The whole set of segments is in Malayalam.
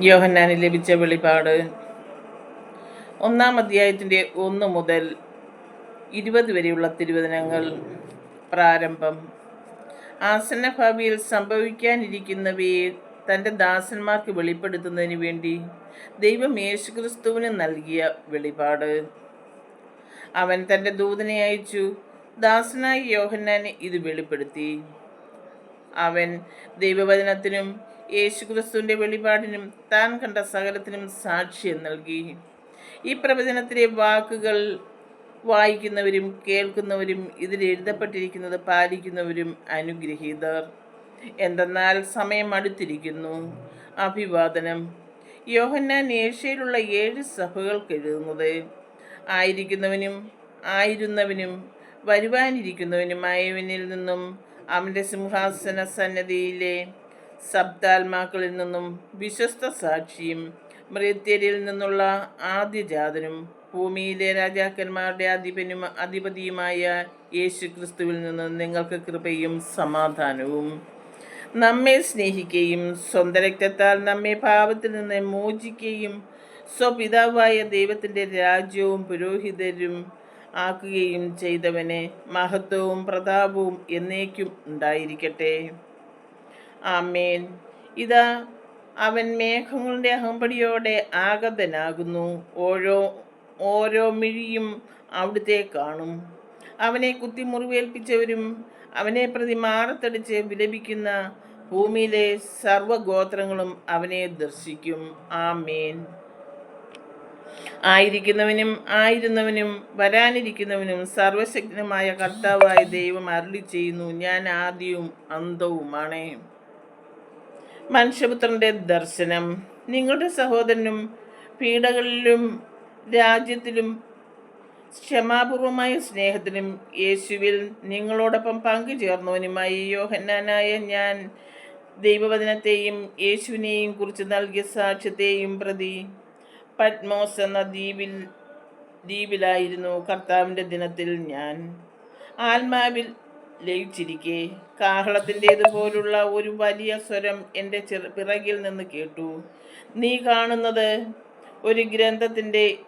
യോഹന്നാന് ലഭിച്ച വെളിപാട്. ഒന്നാം അധ്യായത്തിന്റെ ഒന്ന് മുതൽ ഇരുപത് വരെയുള്ള തിരുവചനങ്ങൾ പ്രാരംഭം. ആസന്ന ഭാവിയിൽ സംഭവിക്കാനിരിക്കുന്നവയെ തന്റെ ദാസന്മാർക്ക് വെളിപ്പെടുത്തുന്നതിന് വേണ്ടി ദൈവം യേശുക്രിസ്തുവിന് നൽകിയ വെളിപാട്. അവൻ തന്റെ ദൂതനെ അയച്ചു ദാസനായ യോഹന്നാനെ ഇത് വെളിപ്പെടുത്തി. അവൻ ദൈവവചനത്തിനും യേശുക്രിസ്തുവിന്റെ വെളിപാടിനും താൻ കണ്ട സകലത്തിനും സാക്ഷ്യം നൽകി. ഈ പ്രവചനത്തിലെ വാക്കുകൾ വായിക്കുന്നവരും കേൾക്കുന്നവരും ഇതിൽ എഴുതപ്പെട്ടിരിക്കുന്നത് പാലിക്കുന്നവരും അനുഗ്രഹീതർ. എന്തെന്നാൽ സമയം അടുത്തിരിക്കുന്നു. അഭിവാദനം. യോഹന്നാൻ ഏഷ്യയിലുള്ള ഏഴ് സഭകൾക്ക് എഴുതുന്നത്. ആയിരിക്കുന്നവനും ആയിരുന്നവനും വരുവാനിരിക്കുന്നവനുമായവനിൽ നിന്നും അവന്റെ സിംഹാസന സന്നദ്ധിയിലെ സബ്ദാത്മാക്കളിൽ നിന്നും വിശ്വസ്ത സാക്ഷിയും മൃത്യരിൽ നിന്നുള്ള ആദ്യജാതനും ഭൂമിയിലെ രാജാക്കന്മാരുടെ അധിപനും അധിപതിയുമായ യേശു ക്രിസ്തുവിൽ നിന്ന് നിങ്ങൾക്ക് കൃപയും സമാധാനവും. നമ്മെ സ്നേഹിക്കുകയും സ്വന്തം രക്തത്താൽ നമ്മെ പാപത്തിൽ നിന്ന് മോചിക്കുകയും സ്വപിതാവായ ദൈവത്തിന്റെ രാജ്യവും പുരോഹിതരും ആക്കുകയും ചെയ്തവനെ മഹത്വവും പ്രതാപവും എന്നേക്കും ഉണ്ടായിരിക്കട്ടെ. ആമേൻ. ഇതാ അവൻ മേഘങ്ങളുടെ അഹമ്പടിയോടെ ആഗതനാകുന്നു. ഓരോ ഓരോ മിഴിയും അവിടുത്തെ കാണും. അവനെ കുത്തി മുറിവേൽപ്പിച്ചവരും അവനെ പ്രതി മാറത്തടിച്ച് വിലപിക്കുന്ന ഭൂമിയിലെ സർവഗോത്രങ്ങളും അവനെ ദർശിക്കും. ആമേൻ. ആയിരിക്കുന്നവനും ആയിരുന്നവനും വരാനിരിക്കുന്നവനും സർവശക്തനുമായ കർത്താവായ ദൈവം അരുളി ചെയ്യുന്നു ഞാൻ ആദ്യവും അന്തവുമാണ് മനുഷ്യപുത്രന്റെ ദർശനം. നിങ്ങളുടെ സഹോദരനും പീഡകളിലും രാജ്യത്തിലും ക്ഷമാപൂർവമായ സ്നേഹത്തിലും യേശുവിൽ നിങ്ങളോടൊപ്പം പങ്കുചേർന്നവനുമായി യോഹന്നാനായ ഞാൻ ദൈവവചനത്തെയും യേശുവിനെയും കുറിച്ച് നൽകിയ സാക്ഷ്യത്തെയും പ്രതി പത്മോസ് എന്ന ദ്വീപിൽ ദ്വീപിലായിരുന്നു കർത്താവിന്റെ ദിനത്തിൽ ഞാൻ. ആത്മാവിൽ ലയിച്ചിരിക്കെ. കാഹളത്തിന്റേതുപോലുള്ള ഒരു വലിയ സ്വരം എന്റെ ചെറു പിറകിൽ നിന്ന് കേട്ടു. നീ കാണുന്നത് ഒരു ഗ്രന്ഥത്തിന്റെ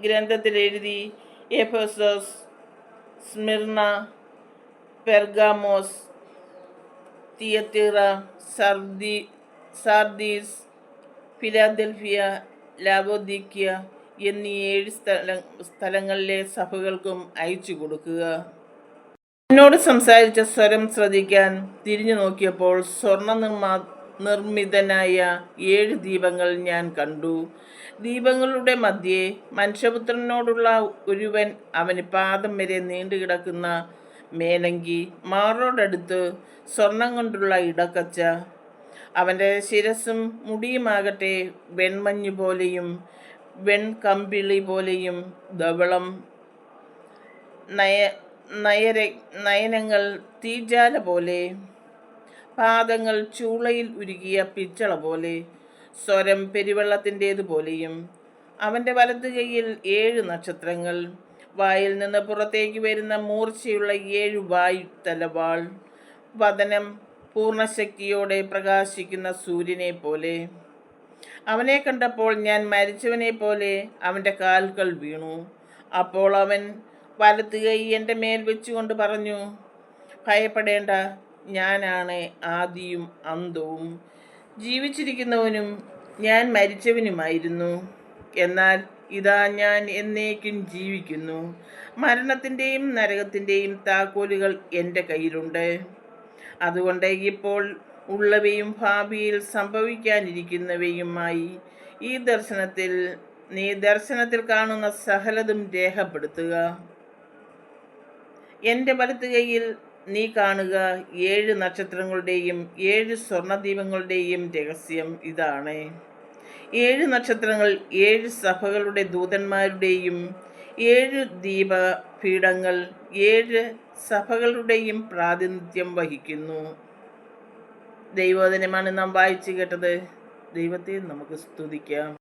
ഗ്രന്ഥത്തിൽ എഴുതി എഫസോസ് സ്മിർണ പെർഗാമോസ് തിയത്തിറ സർദി സാർദീസ് ഫിലാദൽഫിയ ലാബോദിക്യ എന്നീ ഏഴ് സ്ഥല സ്ഥലങ്ങളിലെ സഭകൾക്കും അയച്ചു കൊടുക്കുക. എന്നോട് സംസാരിച്ച സ്വരം ശ്രദ്ധിക്കാൻ തിരിഞ്ഞു നോക്കിയപ്പോൾ സ്വർണ നിർമ്മാ നിർമ്മിതനായ ഏഴ് ദീപങ്ങൾ ഞാൻ കണ്ടു. ദീപങ്ങളുടെ മധ്യേ മനുഷ്യപുത്രനോടുള്ള ഒരുവൻ അവന് പാദം വരെ നീണ്ടുകിടക്കുന്ന മേലങ്കി മാറോടടുത്ത് സ്വർണം കൊണ്ടുള്ള ഇടക്കച്ച. അവന്റെ ശിരസും മുടിയുമാകട്ടെ വെൺമഞ്ഞു പോലെയും വെൺകമ്പിളി പോലെയും ധവളം നയ നയര നയനങ്ങൾ തീജാല പോലെ പാദങ്ങൾ ചൂളയിൽ ഉരുകിയ പിച്ചള പോലെ സ്വരം പെരുവെള്ളത്തിന്റേതുപോലെയും അവന്റെ വലതു കൈയിൽ ഏഴ് നക്ഷത്രങ്ങൾ വായിൽ നിന്ന് പുറത്തേക്ക് വരുന്ന മൂർച്ചയുള്ള ഏഴ് വായു തലവാൾ വതനം പൂർണശക്തിയോടെ പ്രകാശിക്കുന്ന സൂര്യനെ പോലെ. അവനെ കണ്ടപ്പോൾ ഞാൻ മരിച്ചവനെ പോലെ അവന്റെ കാൽകൾ വീണു. അപ്പോൾ അവൻ വലത്ത് കൈ എന്റെ മേൽ വെച്ചുകൊണ്ട് പറഞ്ഞു ഭയപ്പെടേണ്ട ഞാനാണ് ആദിയും അന്തവും ജീവിച്ചിരിക്കുന്നവനും ഞാൻ മരിച്ചവനുമായിരുന്നു. എന്നാൽ ഇതാ ഞാൻ എന്നേക്കും ജീവിക്കുന്നു. മരണത്തിന്റെയും നരകത്തിന്റെയും താക്കോലുകൾ എന്റെ കയ്യിലുണ്ട്. അതുകൊണ്ട് ഇപ്പോൾ ഉള്ളവയും ഭാവിയിൽ സംഭവിക്കാനിരിക്കുന്നവയുമായി ഈ ദർശനത്തിൽ നീ ദർശനത്തിൽ കാണുന്ന സഹലതും രേഖപ്പെടുത്തുക. എന്റെ വലത്ത് കൈയിൽ നീ കാണുക. ഏഴ് നക്ഷത്രങ്ങളുടെയും ഏഴ് സ്വർണദീപങ്ങളുടെയും രഹസ്യം ഇതാണ്. ഏഴ് നക്ഷത്രങ്ങൾ ഏഴ് സഭകളുടെ ദൂതന്മാരുടെയും ഏഴ് ദീപപീഠങ്ങൾ ഏഴ് സഭകളുടെയും പ്രാതിനിധ്യം വഹിക്കുന്നു. ദൈവോദനമാണ് നാം വായിച്ചു കേട്ടത്. ദൈവത്തെ നമുക്ക് സ്തുതിക്കാം.